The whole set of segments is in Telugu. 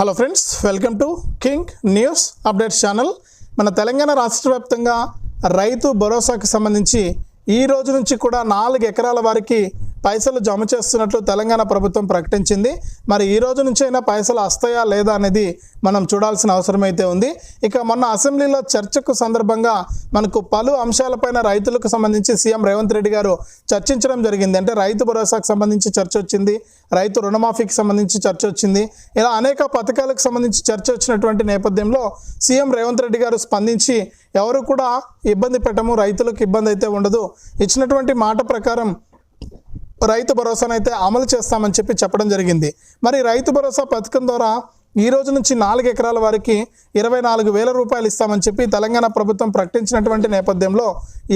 Hello friends welcome to king news updates channel మన తెలంగాణ రాష్ట్ర వ్యాప్తంగా రైతు భరోసాకు సంబంధించి ఈ రోజు నుంచి కూడా నాలుగు ఎకరాల వారికి పైసలు జమ చేస్తున్నట్లు తెలంగాణ ప్రభుత్వం ప్రకటించింది. మరి ఈ రోజు నుంచి అయినా పైసలు వస్తాయా లేదా అనేది మనం చూడాల్సిన అవసరం అయితే ఉంది. ఇక మొన్న అసెంబ్లీలో చర్చకు సందర్భంగా మనకు పలు అంశాలపైన రైతులకు సంబంధించి సీఎం రేవంత్ రెడ్డి గారు చర్చించడం జరిగింది. అంటే రైతు భరోసాకు సంబంధించి చర్చ వచ్చింది. రైతు రుణమాఫీకి సంబంధించి చర్చ వచ్చింది. ఇలా అనేక పథకాలకు సంబంధించి చర్చ వచ్చినటువంటి నేపథ్యంలో సీఎం రేవంత్ రెడ్డి గారు స్పందించి ఎవరు కూడా ఇబ్బంది పెట్టము రైతులకు ఇబ్బంది అయితే ఉండదు. ఇచ్చినటువంటి మాట ప్రకారం రైతు భరోసానైతే అమలు చేస్తామని చెప్పి చెప్పడం జరిగింది. మరి రైతు భరోసా పథకం ద్వారా ఈ రోజు నుంచి నాలుగు ఎకరాల వారికి ఇరవై నాలుగు వేల రూపాయలు ఇస్తామని చెప్పి తెలంగాణ ప్రభుత్వం ప్రకటించినటువంటి నేపథ్యంలో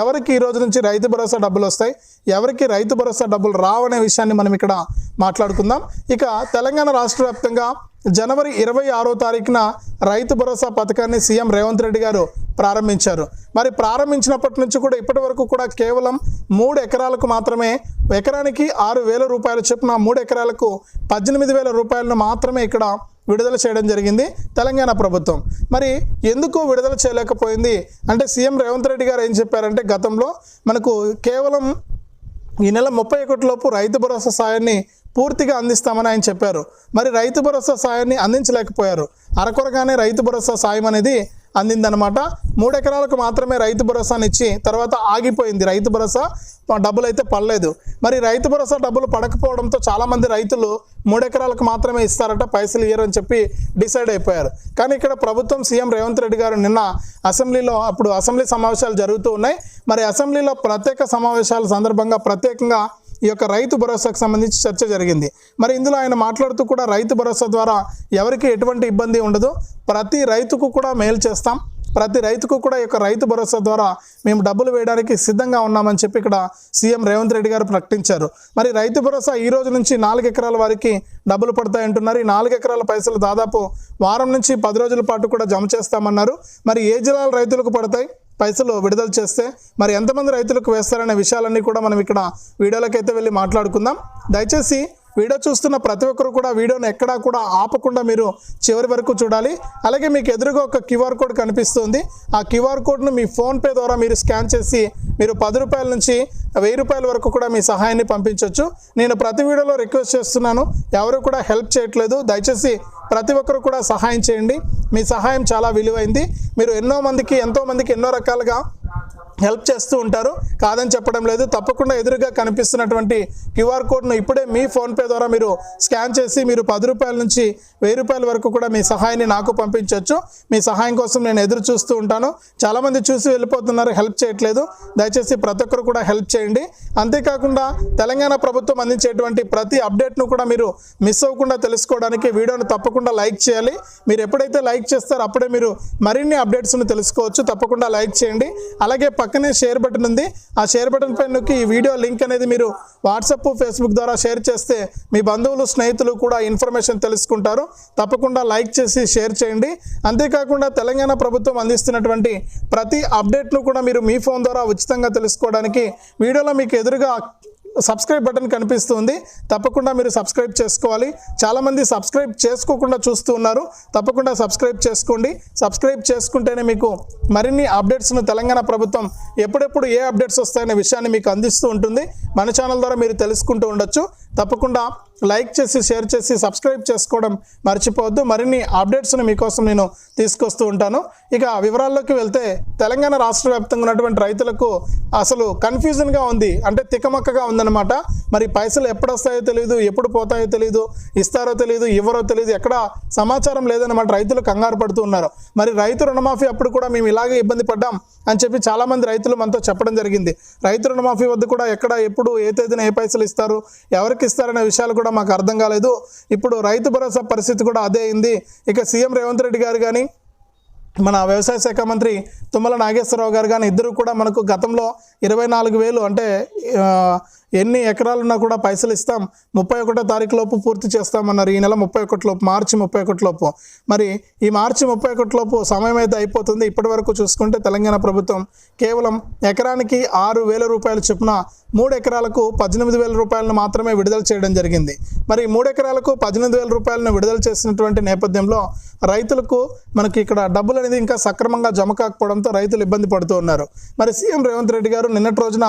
ఎవరికి ఈ రోజు నుంచి రైతు భరోసా డబ్బులు వస్తాయి? ఎవరికి రైతు భరోసా డబ్బులు రావనే విషయాన్ని మనం ఇక్కడ మాట్లాడుకుందాం. ఇక తెలంగాణ రాష్ట్ర వ్యాప్తంగా జనవరి ఇరవై ఆరో తారీఖున రైతు భరోసా పథకాన్ని సీఎం రేవంత్ రెడ్డి గారు ప్రారంభించారు. మరి ప్రారంభించినప్పటి నుంచి కూడా ఇప్పటి వరకు కూడా కేవలం మూడు ఎకరాలకు మాత్రమే ఎకరానికి ఆరు వేల రూపాయలు చొప్పున మూడు ఎకరాలకు పద్దెనిమిది వేల రూపాయలను మాత్రమే ఇక్కడ విడుదల చేయడం జరిగింది తెలంగాణ ప్రభుత్వం. మరి ఎందుకు విడుదల చేయలేకపోయింది? అంటే సీఎం రేవంత్ రెడ్డి గారు ఏం చెప్పారంటే గతంలో మనకు కేవలం ఈ నెల ముప్పై ఒకటిలోపు రైతు భరోసా సాయాన్ని పూర్తిగా అందిస్తామని ఆయన చెప్పారు. మరి రైతు భరోసా సాయాన్ని అందించలేకపోయారు. అరకొరగానే రైతు భరోసా సాయం అనేది అందిందనమాట మూడెకరాలకు మాత్రమే రైతు భరోసాని ఇచ్చి తర్వాత ఆగిపోయింది. రైతు భరోసా డబ్బులు అయితే పడలేదు. మరి రైతు భరోసా డబ్బులు పడకపోవడంతో చాలామంది రైతులు మూడెకరాలకు మాత్రమే ఇస్తారట పైసలు ఇయ్యరని చెప్పి డిసైడ్ అయిపోయారు. కానీ ఇక్కడ ప్రభుత్వం సీఎం రేవంత్ రెడ్డి గారు నిన్న అసెంబ్లీలో అప్పుడు అసెంబ్లీ సమావేశాలు జరుగుతూ ఉన్నాయి. మరి అసెంబ్లీలో ప్రత్యేక సమావేశాల సందర్భంగా ప్రత్యేకంగా ఈ యొక్క రైతు భరోసాకు సంబంధించి చర్చ జరిగింది. మరి ఇందులో ఆయన మాట్లాడుతూ కూడా రైతు భరోసా ద్వారా ఎవరికి ఎటువంటి ఇబ్బంది ఉండదు. ప్రతి రైతుకు కూడా మేలు చేస్తాం. ప్రతి రైతుకు కూడా ఈ యొక్క రైతు భరోసా ద్వారా మేము డబ్బులు వేయడానికి సిద్ధంగా ఉన్నామని చెప్పి ఇక్కడ సీఎం రేవంత్ రెడ్డి గారు ప్రకటించారు. మరి రైతు భరోసా ఈ రోజు నుంచి నాలుగు ఎకరాల వారికి డబ్బులు పడతాయంటున్నారు. ఈ నాలుగు ఎకరాల పైసలు దాదాపు వారం నుంచి పది రోజుల పాటు కూడా జమ చేస్తామన్నారు. మరి ఏ జిల్లాల రైతులకు పడతాయి? పైసలు విడుదల చేస్తే మరి ఎంతమంది రైతులకు వేస్తారనే విషయాలన్నీ కూడా మనం ఇక్కడ వీడియోలకైతే వెళ్ళి మాట్లాడుకుందాం. దయచేసి వీడియో చూస్తున్న ప్రతి ఒక్కరు కూడా వీడియోని ఎక్కడా కూడా ఆపకుండా మీరు చివరి వరకు చూడాలి. అలాగే మీకు ఎదురుగా ఒక క్యూఆర్ కోడ్ కనిపిస్తుంది. ఆ క్యూఆర్ కోడ్ను మీ ఫోన్పే ద్వారా మీరు స్కాన్ చేసి మీరు పది రూపాయల నుంచి వెయ్యి రూపాయల వరకు కూడా మీ సహాయాన్ని పంపించవచ్చు నేను ప్రతి వీడియోలో రిక్వెస్ట్ చేస్తున్నాను. ఎవరు కూడా హెల్ప్ చేయట్లేదు. దయచేసి ప్రతి ఒక్కరు కూడా సహాయం చేయండి. మీ సహాయం చాలా విలువైంది. మీరు ఎన్నో మందికి ఎంతో మందికి ఎన్నో రకాలుగా హెల్ప్ చేస్తూ ఉంటారు. కాదని చెప్పడం లేదు. తప్పకుండా ఎదురుగా కనిపిస్తున్నటువంటి క్యూఆర్ కోడ్ను ఇప్పుడే మీ ఫోన్పే ద్వారా మీరు స్కాన్ చేసి మీరు పది రూపాయల నుంచి వెయ్యి రూపాయల వరకు కూడా మీ సహాయాన్ని నాకు పంపించవచ్చు మీ సహాయం కోసం నేను ఎదురు చూస్తూ ఉంటాను. చాలామంది చూసి వెళ్ళిపోతున్నారు. హెల్ప్ చేయట్లేదు. దయచేసి ప్రతి ఒక్కరు కూడా హెల్ప్ చేయండి. అంతేకాకుండా తెలంగాణ ప్రభుత్వం అందించేటువంటి ప్రతి అప్డేట్ను కూడా మీరు మిస్ అవ్వకుండా తెలుసుకోవడానికి వీడియోను తప్పకుండా లైక్ చేయాలి. మీరు ఎప్పుడైతే లైక్ చేస్తారో అప్పుడే మీరు మరిన్ని అప్డేట్స్ను తెలుసుకోవచ్చు. తప్పకుండా లైక్ చేయండి. అలాగే పక్కనే షేర్ బటన్ ఉంది. ఆ షేర్ బటన్ పైన నొక్కి ఈ వీడియో లింక్ అనేది మీరు వాట్సాప్ ఫేస్బుక్ ద్వారా షేర్ చేస్తే మీ బంధువులు స్నేహితులు కూడా ఇన్ఫర్మేషన్ తెలుసుకుంటారు. తప్పకుండా లైక్ చేసి షేర్ చేయండి. అంతేకాకుండా తెలంగాణ ప్రభుత్వం అందిస్తున్నటువంటి ప్రతి అప్డేట్ను కూడా మీరు మీ ఫోన్ ద్వారా ఉచితంగా తెలుసుకోవడానికి వీడియోలో మీకు ఎదురుగా సబ్స్క్రైబ్ బటన్ కనిపిస్తుంది. తప్పకుండా మీరు సబ్స్క్రైబ్ చేసుకోవాలి. చాలామంది సబ్స్క్రైబ్ చేసుకోకుండా చూస్తూ ఉన్నారు. తప్పకుండా సబ్స్క్రైబ్ చేసుకోండి. సబ్స్క్రైబ్ చేసుకుంటేనే మీకు మరిన్ని అప్డేట్స్ను తెలంగాణ ప్రభుత్వం ఎప్పుడెప్పుడు ఏ అప్డేట్స్ వస్తాయనే విషయాన్ని మీకు అందిస్తూ ఉంటుంది. మన ఛానల్ ద్వారా మీరు తెలుసుకుంటూ ఉండొచ్చు. తప్పకుండా లైక్ చేసి షేర్ చేసి సబ్స్క్రైబ్ చేసుకోవడం మర్చిపోవద్దు. మరిన్ని అప్డేట్స్ని మీకోసం నేను తీసుకొస్తూ ఉంటాను. ఇక వివరాల్లోకి వెళ్తే తెలంగాణ రాష్ట్ర వ్యాప్తంగా ఉన్నటువంటి రైతులకు అసలు కన్ఫ్యూజన్గా ఉంది. అంటే తికమక్కగా ఉందన్నమాట. మరి పైసలు ఎప్పుడు వస్తాయో తెలియదు ఎప్పుడు పోతాయో తెలియదు ఇస్తారో తెలియదు ఇవ్వరో తెలియదు ఎక్కడ సమాచారం లేదన్నమాట. రైతులు కంగారు పడుతూ ఉన్నారు. మరి రైతు రుణమాఫీ అప్పుడు కూడా మేము ఇలాగే ఇబ్బంది పడ్డాం అని చెప్పి చాలామంది రైతులు మనతో చెప్పడం జరిగింది. రైతు రుణమాఫీ వద్ద కూడా ఎక్కడ ఎప్పుడు ఏ తేదీన ఏ పైసలు ఇస్తారు ఎవరికి ఇస్తారనే విషయాలు కూడా మాకు అర్థం కాలేదు. ఇప్పుడు రైతు భరోసా పరిస్థితి కూడా అదే అయింది. ఇక సీఎం రేవంత్ రెడ్డి గారు కానీ మన వ్యవసాయ శాఖ మంత్రి తుమ్మల నాగేశ్వరరావు గారు కానీ ఇద్దరు కూడా మనకు గతంలో ఇరవై నాలుగు వేలు అంటే ఎన్ని ఎకరాలున్నా కూడా పైసలు ఇస్తాం. ముప్పై ఒకటో తారీఖు లోపు పూర్తి చేస్తామన్నారు. ఈ నెల ముప్పై ఒకటి లోపు మార్చి ముప్పై ఒకటి లోపు. మరి ఈ మార్చి ముప్పై ఒకటి లోపు సమయం అయితే అయిపోతుంది. ఇప్పటి వరకు చూసుకుంటే తెలంగాణ ప్రభుత్వం కేవలం ఎకరానికి ఆరు వేల రూపాయలు చొప్పున మూడు ఎకరాలకు పద్దెనిమిది వేల రూపాయలను మాత్రమే విడుదల చేయడం జరిగింది. మరి మూడు ఎకరాలకు పద్దెనిమిది వేల రూపాయలను విడుదల చేసినటువంటి నేపథ్యంలో రైతులకు మనకి ఇక్కడ డబ్బులు అనేది ఇంకా సక్రమంగా జమ కాకపోవడంతో రైతులు ఇబ్బంది పడుతూ ఉన్నారు. మరి సీఎం రేవంత్ రెడ్డి గారు నిన్నటి రోజున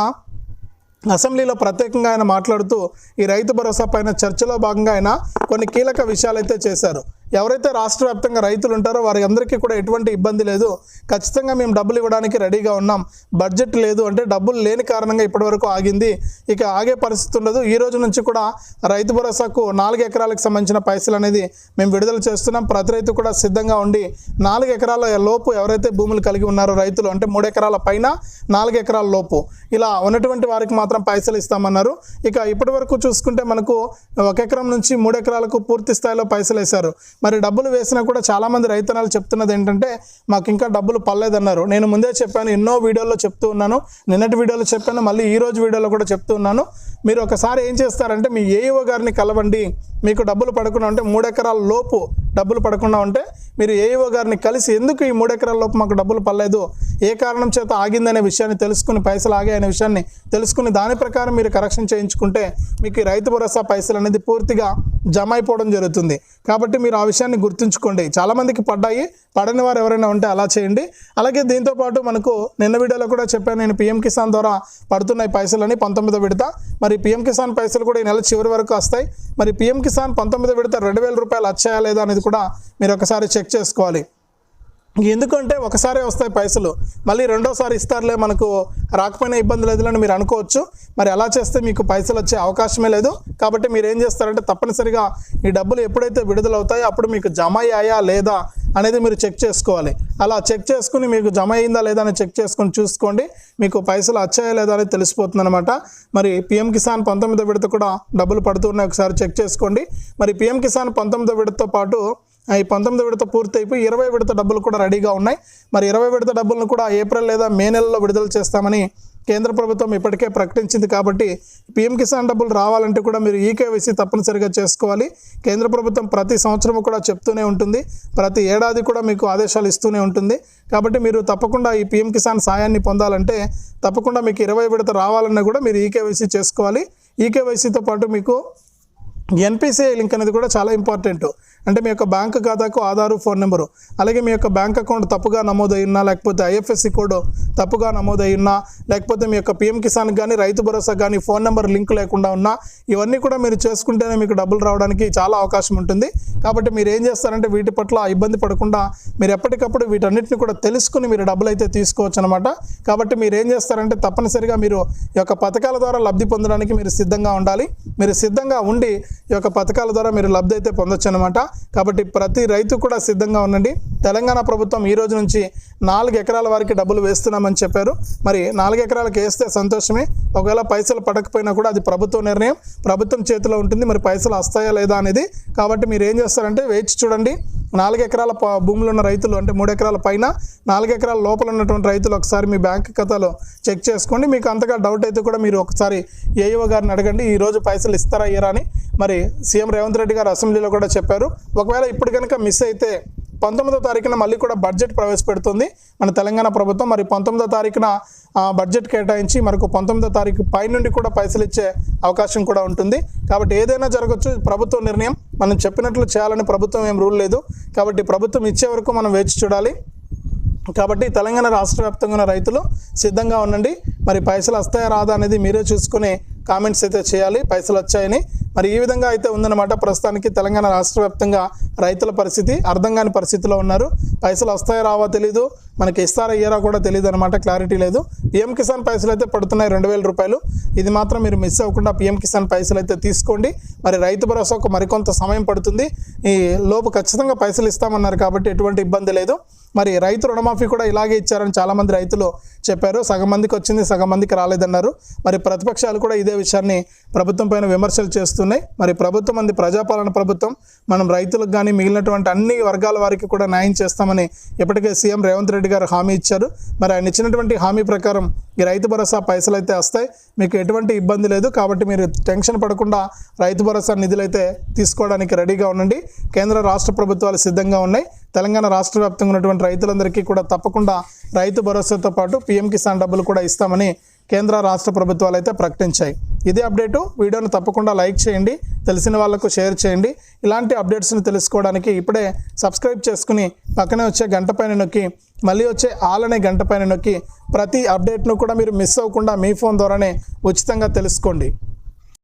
అసెంబ్లీలో ప్రత్యేకంగా ఆయన మాట్లాడుతూ ఈ రైతు భరోసా పైన చర్చలో భాగంగా ఆయన కొన్ని కీలక విషయాలైతే చేశారు. ఎవరైతే రాష్ట్ర వ్యాప్తంగా రైతులు ఉంటారో వారి అందరికీ కూడా ఎటువంటి ఇబ్బంది లేదు. ఖచ్చితంగా మేము డబ్బులు ఇవ్వడానికి రెడీగా ఉన్నాం. బడ్జెట్ లేదు అంటే డబ్బులు లేని కారణంగా ఇప్పటివరకు ఆగింది. ఇక ఆగే పరిస్థితి ఉండదు. ఈ రోజు నుంచి కూడా రైతు భరోసాకు నాలుగు ఎకరాలకు సంబంధించిన పైసలు అనేది మేము విడుదల చేస్తున్నాం. ప్రతి రైతు కూడా సిద్ధంగా ఉండి నాలుగు ఎకరాల లోపు ఎవరైతే భూములు కలిగి ఉన్నారో రైతులు అంటే మూడు ఎకరాల పైన నాలుగు ఎకరాల లోపు. ఇలా ఉన్నటువంటి వారికి మాత్రం పైసలు ఇస్తామన్నారు. ఇక ఇప్పటి వరకు చూసుకుంటే మనకు ఒక ఎకరం నుంచి మూడు ఎకరాలకు పూర్తి స్థాయిలో పైసలు వేశారు. మరి డబ్బులు వేసినా కూడా చాలామంది రైతనాలు చెప్తున్నది ఏంటంటే మాకు ఇంకా డబ్బులు పర్లేదన్నారు నేను ముందే చెప్పాను ఎన్నో వీడియోల్లో చెప్తూ ఉన్నాను. నిన్నటి వీడియోలో చెప్పాను మళ్ళీ ఈ రోజు వీడియోలో కూడా చెప్తూ ఉన్నాను. మీరు ఒకసారి ఏం చేస్తారంటే మీ ఏఈఓ గారిని కలవండి. మీకు డబ్బులు పడకుండా ఉంటే మూడెకరాల లోపు డబ్బులు పడకుండా ఉంటే మీరు ఏఈఓ గారిని కలిసి ఎందుకు ఈ మూడెకరాల లోపు మాకు డబ్బులు పడలేదు? ఏ కారణం చేత ఆగిందనే విషయాన్ని తెలుసుకుని పైసలు ఆగాయనే విషయాన్ని తెలుసుకుని దాని ప్రకారం మీరు కరెక్షన్ చేయించుకుంటే మీకు రైతు భరోసా పైసలు అనేది పూర్తిగా జమ అయిపోవడం జరుగుతుంది. కాబట్టి మీరు ఆ విషయాన్ని గుర్తుంచుకోండి. చాలామందికి పడ్డాయి. పడని వారు ఎవరైనా ఉంటే అలా చేయండి. అలాగే దీంతో పాటు మనకు నిన్న వీడియోలో కూడా చెప్పాను. నేను పిఎం కిసాన్ ద్వారా పడుతున్నాయి పైసలని. పంతొమ్మిదో విడత. మరి పిఎం కిసాన్ పైసలు కూడా ఈ నెల చివరి వరకు వస్తాయి. మరి పిఎం కిసాన్ పంతొమ్మిది విడత రెండు వేల రూపాయలు వచ్చాయా లేదా అనేది కూడా మీరు ఒకసారి చెక్ చేసుకోవాలి. ఎందుకంటే ఒకసారి వస్తాయి పైసలు. మళ్ళీ రెండోసారి ఇస్తారులే మనకు రాకపోయినా ఇబ్బంది లేదులని మీరు అనుకోవచ్చు. మరి అలా చేస్తే మీకు పైసలు వచ్చే అవకాశమే లేదు. కాబట్టి మీరు ఏం చేస్తారంటే తప్పనిసరిగా ఈ డబ్బులు ఎప్పుడైతే విడుదలవుతాయో అప్పుడు మీకు జమ అయ్యాయా లేదా అనేది మీరు చెక్ చేసుకోవాలి. అలా చెక్ చేసుకుని మీకు జమ అయిందా లేదా అని చెక్ చేసుకొని చూసుకోండి. మీకు పైసలు వచ్చాయా లేదా అనేది తెలిసిపోతుంది అనమాట మరి పిఎం కిసాన్ పంతొమ్మిదో విడత కూడా డబ్బులు పడుతున్నాయి. ఒకసారి చెక్ చేసుకోండి. మరి పిఎం కిసాన్ పంతొమ్మిదో విడతతో పాటు ఈ పంతొమ్మిది విడత పూర్తయిపోయి ఇరవై విడత డబ్బులు కూడా రెడీగా ఉన్నాయి. మరి ఇరవై విడత డబ్బులను కూడా ఏప్రిల్ లేదా మే నెలలో విడుదల చేస్తామని కేంద్ర ప్రభుత్వం ఇప్పటికే ప్రకటించింది కాబట్టి పీఎం కిసాన్ డబ్బులు రావాలంటే కూడా మీరు ఈకేవైసీ తప్పనిసరిగా చేసుకోవాలి. కేంద్ర ప్రభుత్వం ప్రతి సంవత్సరం కూడా చెప్తూనే ఉంటుంది. ప్రతి ఏడాది కూడా మీకు ఆదేశాలు ఇస్తూనే ఉంటుంది. కాబట్టి మీరు తప్పకుండా ఈ పీఎం కిసాన్ సాయాన్ని పొందాలంటే తప్పకుండా మీకు ఇరవై విడత రావాలన్నా కూడా మీరు ఈకేవైసీ చేసుకోవాలి. ఈకేవైసీతో పాటు మీకు ఎన్పిసిఐ లింక్ అనేది కూడా చాలా ఇంపార్టెంట్. అంటే మీ యొక్క బ్యాంక్ ఖాతాకు ఆధారు ఫోన్ నెంబరు. అలాగే మీ యొక్క బ్యాంక్ అకౌంట్ తప్పుగా నమోదై ఉన్నా లేకపోతే ఐఎఫ్ఎస్సి కోడ్ తప్పుగా నమోదై ఉన్నా లేకపోతే మీ యొక్క పిఎం కిసాన్ కానీ రైతు భరోసా కానీ ఫోన్ నెంబర్ లింక్ లేకుండా ఉన్నా ఇవన్నీ కూడా మీరు చేసుకుంటేనే మీకు డబ్బులు రావడానికి చాలా అవకాశం ఉంటుంది. కాబట్టి మీరు ఏం చేస్తారంటే వీటి పట్ల ఇబ్బంది పడకుండా మీరు ఎప్పటికప్పుడు వీటన్నిటిని కూడా తెలుసుకుని మీరు డబ్బులు అయితే తీసుకోవచ్చు అనమాట కాబట్టి మీరు ఏం చేస్తారంటే తప్పనిసరిగా మీరు ఈ యొక్క పథకాల ద్వారా లబ్ధి పొందడానికి మీరు సిద్ధంగా ఉండాలి. మీరు సిద్ధంగా ఉండి ఈ యొక్క పథకాల ద్వారా మీరు లబ్ధి అయితే పొందొచ్చు అనమాట కాబట్టి ప్రతి రైతు కూడా సిద్ధంగా ఉండండి. తెలంగాణ ప్రభుత్వం ఈ రోజు నుంచి నాలుగు ఎకరాల వారికి డబ్బులు వేస్తున్నామని చెప్పారు. మరి నాలుగు ఎకరాలకు వేస్తే సంతోషమే. ఒకవేళ పైసలు పడకపోయినా కూడా అది ప్రభుత్వ నిర్ణయం. ప్రభుత్వం చేతిలో ఉంటుంది. మరి పైసలు వస్తాయా లేదా అనేది కాబట్టి మీరు ఏం చేస్తారంటే వేచి చూడండి. నాలుగు ఎకరాల ప- భూములు ఉన్న రైతులు అంటే మూడు ఎకరాల పైన నాలుగు ఎకరాల లోపల ఉన్నటువంటి రైతులు ఒకసారి మీ బ్యాంక్ ఖాతాలో చెక్ చేసుకోండి. మీకు అంతగా డౌట్ అయితే కూడా మీరు ఒకసారి ఏఈఓ గారిని అడగండి. ఈ రోజు పైసలు ఇస్తారా ఇయ్యరా అని మరి సీఎం రేవంత్ రెడ్డి గారు అసెంబ్లీలో కూడా చెప్పారు. ఒకవేళ ఇప్పుడు కనుక మిస్ అయితే పంతొమ్మిదో తారీఖున మళ్ళీ కూడా బడ్జెట్ ప్రవేశపెడుతుంది. మన తెలంగాణ ప్రభుత్వం మరి పంతొమ్మిదో తారీఖున బడ్జెట్ కేటాయించి మనకు పంతొమ్మిదో తారీఖు పై నుండి కూడా పైసలు ఇచ్చే అవకాశం కూడా ఉంటుంది. కాబట్టి ఏదైనా జరగచ్చు. ప్రభుత్వ నిర్ణయం మనం చెప్పినట్లు చేయాలని ప్రభుత్వం ఏం రూల్ లేదు. కాబట్టి ప్రభుత్వం ఇచ్చే వరకు మనం వేచి చూడాలి. కాబట్టి తెలంగాణ రాష్ట్ర వ్యాప్తంగా ఉన్న రైతులు సిద్ధంగా ఉండండి. మరి పైసలు వస్తాయా రాదా అనేది మీరే చూసుకుని కామెంట్స్ అయితే చేయాలి. పైసలు వచ్చాయని మరి ఈ విధంగా అయితే ఉందన్నమాట. ప్రస్తుతానికి తెలంగాణ రాష్ట్ర వ్యాప్తంగా రైతుల పరిస్థితి అర్థం కాని పరిస్థితిలో ఉన్నారు. పైసలు వస్తాయో రావో తెలీదు. మనకి ఇస్తారా ఇయ్యారా కూడా తెలియదు అనమాట క్లారిటీ లేదు. పిఎం కిసాన్ పైసలు అయితే పడుతున్నాయి రెండు వేల రూపాయలు. ఇది మాత్రం మీరు మిస్ అవ్వకుండా పిఎం కిసాన్ పైసలు అయితే తీసుకోండి. మరి రైతు భరోసాకు మరికొంత సమయం పడుతుంది. ఈ లోపు ఖచ్చితంగా పైసలు ఇస్తామన్నారు కాబట్టి ఎటువంటి ఇబ్బంది లేదు. మరి రైతు రుణమాఫీ కూడా ఇలాగే ఇచ్చారని చాలామంది రైతులు చెప్పారు. సగం మందికి వచ్చింది సగం మందికి రాలేదన్నారు. మరి ప్రతిపక్షాలు కూడా ఇదే విషయాన్ని ప్రభుత్వం పైన విమర్శలు చేస్తూ కనిపిస్తున్నాయి. మరి ప్రభుత్వం అంది ప్రజాపాలన ప్రభుత్వం. మనం రైతులకు కానీ మిగిలినటువంటి అన్ని వర్గాల వారికి కూడా న్యాయం చేస్తామని ఇప్పటికే సీఎం రేవంత్ రెడ్డి గారు హామీ ఇచ్చారు. మరి ఆయన ఇచ్చినటువంటి హామీ ప్రకారం ఈ రైతు భరోసా పైసలు అయితే వస్తాయి. మీకు ఎటువంటి ఇబ్బంది లేదు కాబట్టి మీరు టెన్షన్ పడకుండా రైతు భరోసా నిధులు అయితే తీసుకోవడానికి రెడీగా ఉండండి. కేంద్ర రాష్ట్ర ప్రభుత్వాలు సిద్ధంగా ఉన్నాయి. తెలంగాణ రాష్ట్ర వ్యాప్తంగా ఉన్నటువంటి రైతులందరికీ కూడా తప్పకుండా రైతు భరోసాతో పాటు పీఎం కిసాన్ డబ్బులు కూడా ఇస్తామని కేంద్ర రాష్ట్ర ప్రభుత్వాలు అయితే ప్రకటించాయి. ఇదే అప్డేటు. వీడియోను తప్పకుండా లైక్ చేయండి తెలిసిన వాళ్ళకు షేర్ చేయండి. ఇలాంటి అప్డేట్స్ని తెలుసుకోవడానికి ఇప్పుడే సబ్స్క్రైబ్ చేసుకుని పక్కనే వచ్చే గంట పైన నొక్కి మళ్ళీ వచ్చే ఆల్ అనే గంట పైన నొక్కి ప్రతి అప్డేట్ను కూడా మీరు మిస్ అవ్వకుండా మీ ఫోన్ ద్వారానే ఉచితంగా తెలుసుకోండి.